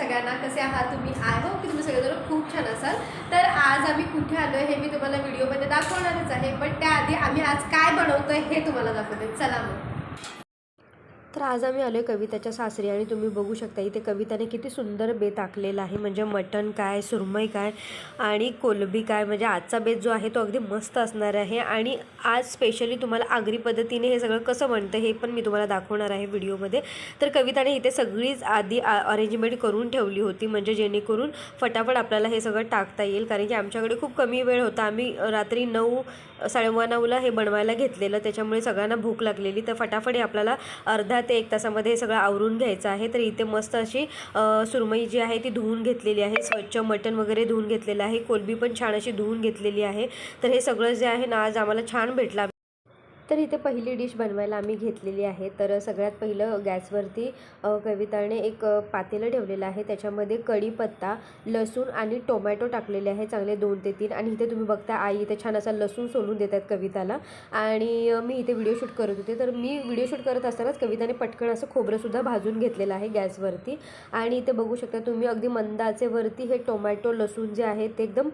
सगळ्यांना कसे आहात? तुम्ही आय होप की तुम्ही सगळेजण खूप छान असाल? तर आज आम्ही कुठे आलो हे मी तुम्हाला व्हिडिओमध्ये दाखवणारच आहे. पण त्याआधी आम्ही आज काय बनवतोय हे तुम्हाला दाखवते. चला मग. तर आज आम्ही आलो आहे कविताच्या सासरी आणि तुम्ही बघू शकता इथे कविताने किती सुंदर बेत आखलेला आहे. म्हणजे मटण काय सुरमई काय आणि कोलबी काय. म्हणजे आजचा बेत जो आहे तो अगदी मस्त असणार आहे. आणि आज स्पेशली तुम्हाला आगरी पद्धतीने हे सगळं कसं बनतं हे पण मी तुम्हाला दाखवणार आहे व्हिडिओमध्ये. तर कविताने इथे सगळीच आधी अरेंजमेंट करून ठेवली होती. म्हणजे जेणेकरून फटाफट आपल्याला हे सगळं टाकता येईल. कारण की आमच्याकडे खूप कमी वेळ होता. आम्ही रात्री नऊ साडेनऊ हे बनवायला घेतलेलं त्याच्यामुळे सगळ्यांना भूक लागलेली. तर फटाफट आपल्याला अर्धा ते एक तासामध्ये हे सगळं आवरून घ्यायचं आहे. तर इथे मस्त अशी सुरमई जी आहे ती धुवून घेतलेली आहे. स्वच्छ मटण वगैरे धुवून घेतलेलं आहे. कोलबी पण छान अशी धुवून घेतलेली आहे. तर हे सगळं जे आहे ना आज आम्हाला छान भेटलं. तर इथे पहिली डिश बनवायला आम्ही घेतलेली आहे. तर सगळ्यात पहिलं गॅसवरती कविताने एक पातेलं ठेवलेलं आहे. त्याच्यामध्ये कढीपत्ता लसूण आणि टोमॅटो टाकलेले आहे. चांगले दोन ते तीन. आणि इथे तुम्ही बघता आई इथे छान असा लसूण सोलून देतात कविताला. आणि मी इथे व्हिडिओ शूट करत होते. तर मी व्हिडिओ शूट करत असतानाच कविताने पटकन असं खोबरंसुद्धा भाजून घेतलेलं आहे गॅसवरती. आणि इथे बघू शकता तुम्ही अगदी मंदाचेवरती हे टोमॅटो लसूण जे आहे ते एकदम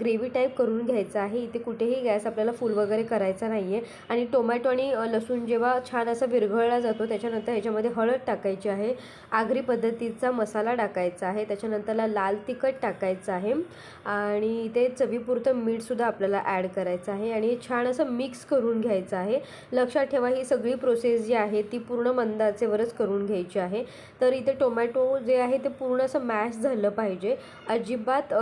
ग्रेव्ही टाईप करून घ्यायचं आहे. इथे कुठेही गॅस आपल्याला फुल वगैरे करायचा नाही आहे आणि टोमॅटो आणि लसूण जेव्हा छान असा विरघळला जातो त्याच्यानंतर ह्याच्यामध्ये हळद टाकायची आहे. आगरी पद्धतीचा मसाला टाकायचा आहे. त्याच्यानंतरला लाल तिखट टाकायचं आहे. आणि इथे चवीपुरतं मीठसुद्धा आपल्याला ॲड करायचं आहे. आणि छान असं मिक्स करून घ्यायचं आहे. लक्षात ठेवा ही सगळी प्रोसेस जी आहे ती पूर्ण मंदाचेवरच करून घ्यायची आहे. तर इथे टोमॅटो जे आहे ते पूर्ण असं मॅश झालं पाहिजे. अजिबात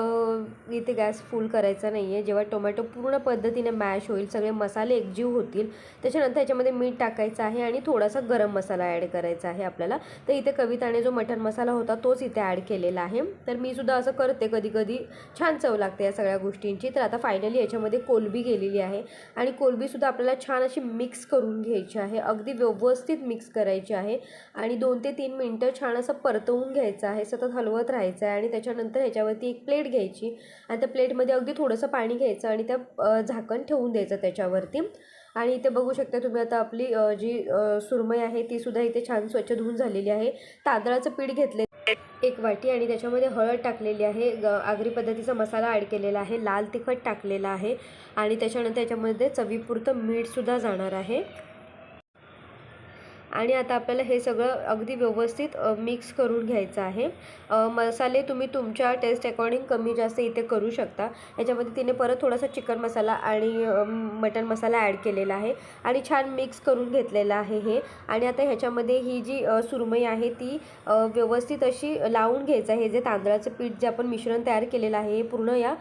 इथे गॅस फुल करायचा नाही आहे जेव्हा टोमॅटो पूर्ण पद्धतीने मॅश होईल सगळे मसाले एकजीव होतील त्याच्यानंतर ह्याच्यामध्ये मीठ टाकायचं आहे आणि थोडासा गरम मसाला ॲड करायचा आहे आपल्याला. तर इथे कविताने जो मटण मसाला होता तोच इथे ॲड केलेला आहे. तर मी सुद्धा असं करते कधी कधी छान चव लागते या सगळ्या गोष्टींची. तर आता फायनली याच्यामध्ये कोलबी गेलेली आहे. आणि कोलबीसुद्धा आपल्याला छान अशी मिक्स करून घ्यायची आहे. अगदी व्यवस्थित मिक्स करायची आहे. आणि दोन ते तीन मिनटं छान असं परतवून घ्यायचं आहे. सतत हलवत राहायचं आहे. आणि त्याच्यानंतर ह्याच्यावरती एक प्लेट घ्यायची. आणि त्या प्लेटमध्ये अगदी थोडंसं पाणी घ्यायचं आणि त्या झाकण ठेवून द्यायचं त्याच्यावरती. आणि इथे बघू शकता तुम्ही आता आपली जी सुरमई आहे ती सुद्धा इथे छान स्वच्छ धुवून झालेली आहे. तांदळाचं पीठ घेतले एक वाटी आणि त्याच्यामध्ये हळद टाकलेली आहे. ग आगरी पद्धतीचा मसाला ॲड केलेला आहे. लाल तिखट टाकलेला आहे. आणि त्याच्यानंतर याच्यामध्ये चवीपुरतं मीठसुद्धा जाणार आहे. आणि आता आपल्याला हे सगळं अगदी व्यवस्थित मिक्स करून घ्यायचं आहे. मसाले तुम्ही तुमच्या टेस्ट अकॉर्डिंग कमी जास्त इथे करू शकता. याच्यामध्ये तिने परत थोडासा चिकन मसाला आणि मटन मसाला ॲड केलेला आहे. आणि छान मिक्स करून घेतलेलं आहे हे. आणि आता ह्याच्यामध्ये ही जी सुरमई आहे ती व्यवस्थित अशी लावून घ्यायचं आहे. हे जे तांदळाचं पीठ जे आपण मिश्रण तयार केलेलं आहे हे पूर्ण या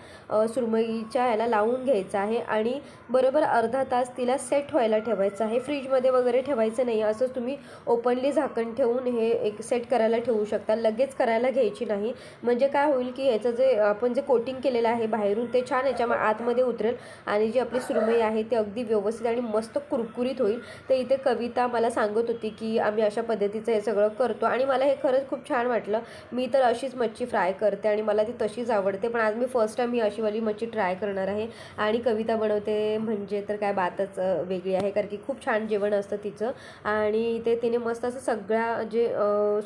सुरमईच्या ह्याला लावून घ्यायचं आहे. आणि बरोबर अर्धा तास तिला सेट व्हायला ठेवायचं आहे. फ्रीजमध्ये वगैरे ठेवायचं नाही. असंच तुम्ही ओपनली झाकण ठेवून हे एक सेट करायला ठेवू शकता. लगेच करायला घ्यायची नाही. म्हणजे काय होईल की ह्याचं जे आपण जे कोटिंग केलेलं आहे बाहेरून ते छान याच्या आतमध्ये उतरेल आणि जी आपली सुरमई आहे ती अगदी व्यवस्थित आणि मस्त कुरकुरीत होईल. तर इथे कविता मला सांगत होती की आम्ही अशा पद्धतीचं हे सगळं करतो आणि मला हे खरंच खूप छान वाटलं. मी तर अशीच मच्छी फ्राय करते आणि मला ती तशीच आवडते पण आज मी फर्स्ट टाईम ही अशीवाली मच्छी ट्राय करणार आहे. आणि कविता बनवते म्हणजे तर काय बातच वेगळी आहे कारण की खूप छान जेवण असतं तिचं. आणि इथे तिने मस्त असं सगळ्या जे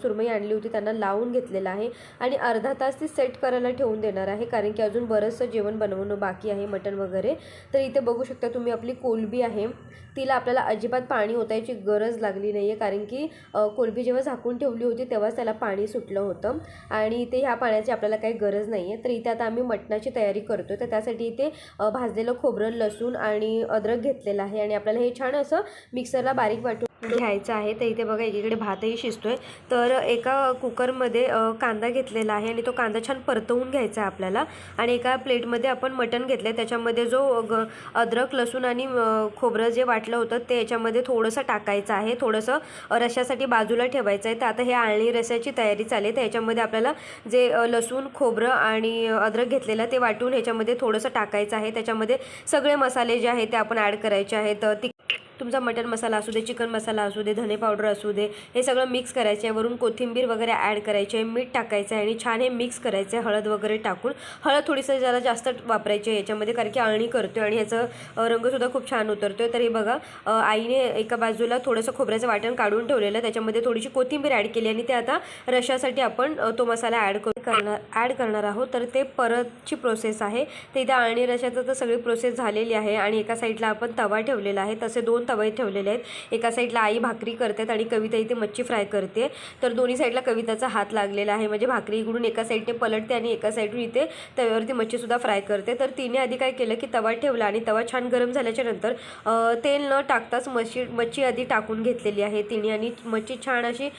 सुरमई आणली होती त्यांना लावून घेतलेलं आहे. आणि अर्धा तास ती सेट करायला ठेवून देणार आहे कारण की अजून बरंचसं जेवण बनवणं बाकी आहे मटण वगैरे. तर इथे बघू शकता तुम्ही आपली कोलबी आहे. तिला आपल्याला अजिबात पाणी ओतायची गरज लागली नाही आहे कारण की कोलबी जेव्हा झाकून ठेवली होती तेव्हाच त्याला पाणी सुटलं होतं. आणि इथे ह्या पाण्याची आपल्याला काही गरज नाही आहे तर इथे आता आम्ही मटणाची तयारी करतो तर त्यासाठी इथे भाजलेलं खोबरं लसूण आणि अद्रक घेतलेलं आहे. आणि आपल्याला हे छान असं मिक्सरला बारीक वाटून घ्यायचं आहे. तर इथे बघा एकीकडे भातही शिजतोय. तर एका कुकरमध्ये कांदा घेतलेला आहे आणि तो कांदा छान परतवून घ्यायचा आहे आपल्याला. आणि एका प्लेटमध्ये आपण मटण घेतलं आहे त्याच्यामध्ये जो ग अद्रक लसूण आणि खोबरं जे वाटलं होतं ते याच्यामध्ये थोडंसं टाकायचं आहे. थोडंसं रशासाठी बाजूला ठेवायचं आहे. तर आता हे आळणी रश्याची तयारी चालेल तर ह्याच्यामध्ये आपल्याला जे लसूण खोबरं आणि अद्रक घेतलेलं ते वाटून ह्याच्यामध्ये थोडंसं टाकायचं आहे. त्याच्यामध्ये सगळे मसाले जे आहेत ते आपण ॲड करायचे आहेत. ती तुमचा मटन मसाला असू दे चिकन मसाला असू दे धने पावडर असू दे हे सगळं मिक्स करायचं. आहे वरून कोथिंबीर वगैरे ॲड करायचे आहे मीठ टाकायचं आहे आणि छान हे मिक्स करायचं. आहे हळद वगैरे टाकून. हळद थोडीसं जरा जास्त वापरायची आहे याच्यामध्ये कारण की अळणी करतो आणि ह्याचं रंगसुद्धा खूप छान उतरतो आहे तर हे बघा आईने एका बाजूला थोडंसं खोबऱ्याचं वाटण काढून ठेवलेलं. त्याच्यामध्ये थोडीशी कोथिंबीर ॲड केली आणि ते आता रशासाठी आपण तो मसाला ॲड करून करणार ॲड करणार आहोत. तर ते परतची प्रोसेस आहे. ते इथे अळणी रशाचं तर सगळी प्रोसेस झालेली आहे आणि एका साईडला आपण तवा ठेवलेला आहे. तसे दोन तवे ठेवलेले आहेत. एका साईडला आई भाकरी करतात आणि कविता इथे मच्छी फ्राय करते. तर दोन्ही साईडला कविताचा हात लागलेला आहे. म्हणजे भाकरी इकडून एका साईडने पलटते आणि एका साईडून इथे तव्यावरती मच्छीसुद्धा फ्राय करते. तर तिने आधी काय केलं की तवा ठेवला आणि तवा छान गरम झाल्याच्यानंतर तेल न टाकताच मच्छी मच्छी आधी टाकून घेतलेली आहे तिने आणि मच्छी छान अशी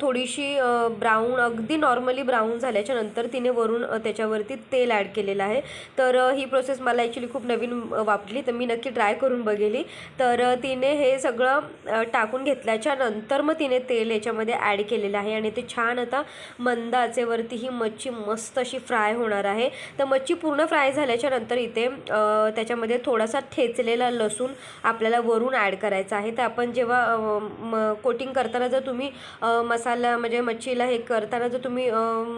थोडीशी ब्राऊन अगदी नॉर्मली ब्राऊन झाल्याच्यानंतर तिने वरून त्याच्यावरती तेल ॲड केलेलं आहे. तर ही प्रोसेस मला ॲक्च्युली खूप नवीन अ, वाटली तर मी नक्की ट्राय करून बघेली. तर ती तिने हे सगळं टाकून घेतल्याच्या नंतर मग तिने तेल याच्यामध्ये ॲड केलेलं आहे आणि ते छान आता मंद आचेवरती ही मच्छी मस्त अशी फ्राय होणार आहे. तर मच्छी पूर्ण फ्राय झाल्याच्यानंतर इथे त्याच्यामध्ये थोडासा ठेचलेला लसूण आपल्याला वरून ॲड करायचा आहे. तर आपण जेव्हा म कोटिंग करताना जर तुम्ही मसाला म्हणजे मच्छीला हे करताना जर तुम्ही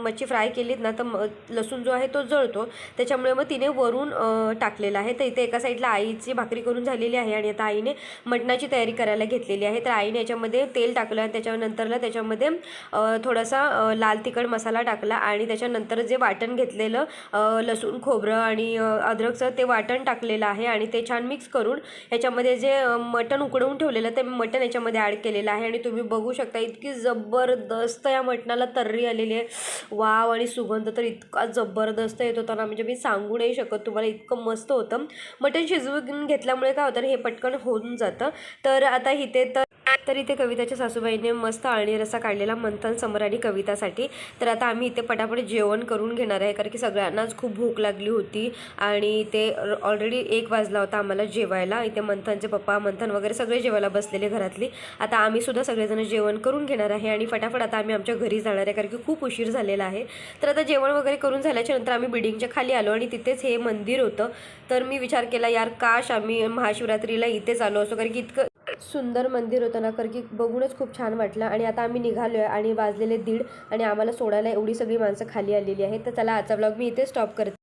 मच्छी फ्राय केलीत ना तर म लसूण जो आहे तो जळतो. त्याच्यामुळे मग तिने वरून टाकलेला आहे. तर इथे एका साईडला आईची भाकरी करून झालेली आहे आणि आता आईने मटणाची तयारी करायला घेतलेली आहे. तर आईने याच्यामध्ये तेल टाकलं आणि त्याच्यानंतरला त्याच्यामध्ये थोडासा लाल तिखट मसाला टाकला आणि त्याच्यानंतर जे वाटण घेतलेलं लसूण खोबरं आणि अद्रकचं ते वाटण टाकलेलं आहे आणि ते छान मिक्स करून ह्याच्यामध्ये जे मटण उकडवून ठेवलेलं ते मटण याच्यामध्ये ॲड केलेलं आहे. आणि तुम्ही बघू शकता इतकी जबरदस्त या मटणाला तर्री आलेली आहे. वाव आणि सुगंध तर इतका जबरदस्त येत होता ना. म्हणजे मी सांगू नाही शकत तुम्हाला इतकं मस्त होतं. मटण शिजवून घेतल्यामुळे काय होतं हे पटकन होऊन जातं. तर आता इथे तर तर इथे कविताच्या सासूबाईने मस्त आळणी रसा काढलेला मंथन समर आणि कवितासाठी. तर आता आम्ही इथे पटापट जेवण करून घेणार आहे कारण की सगळ्यांनाच खूप भूक लागली होती आणि ते ऑलरेडी एक वाजला होता आम्हाला जेवायला. इथे मंथनचे पप्पा मंथन वगैरे सगळे जेवायला बसलेले घरातली. आता आम्ही सुद्धा सगळेजण जेवण करून घेणार आहे आणि फटाफट आता आम्ही आमच्या घरी जाणार आहे कारण की खूप उशीर झालेला आहे. तर आता जेवण वगैरे करून झाल्याच्यानंतर आम्ही बिल्डिंगच्या खाली आलो आणि तिथेच हे मंदिर होतं. तर मी विचार केला यार काश आम्ही महाशिवरात्रीला इथेच आलो असतो कारण की इतकं सुंदर मंदिर होतं ना कारण की बघूनच खूप छान वाटलं. आणि आता आम्ही निघालो आहे आणि वाजलेले दीड आणि आम्हाला सोडायला एवढी सगळी माणसं खाली आलेली आहेत. तर चला आजचा ब्लॉग मी इथे स्टॉप करते.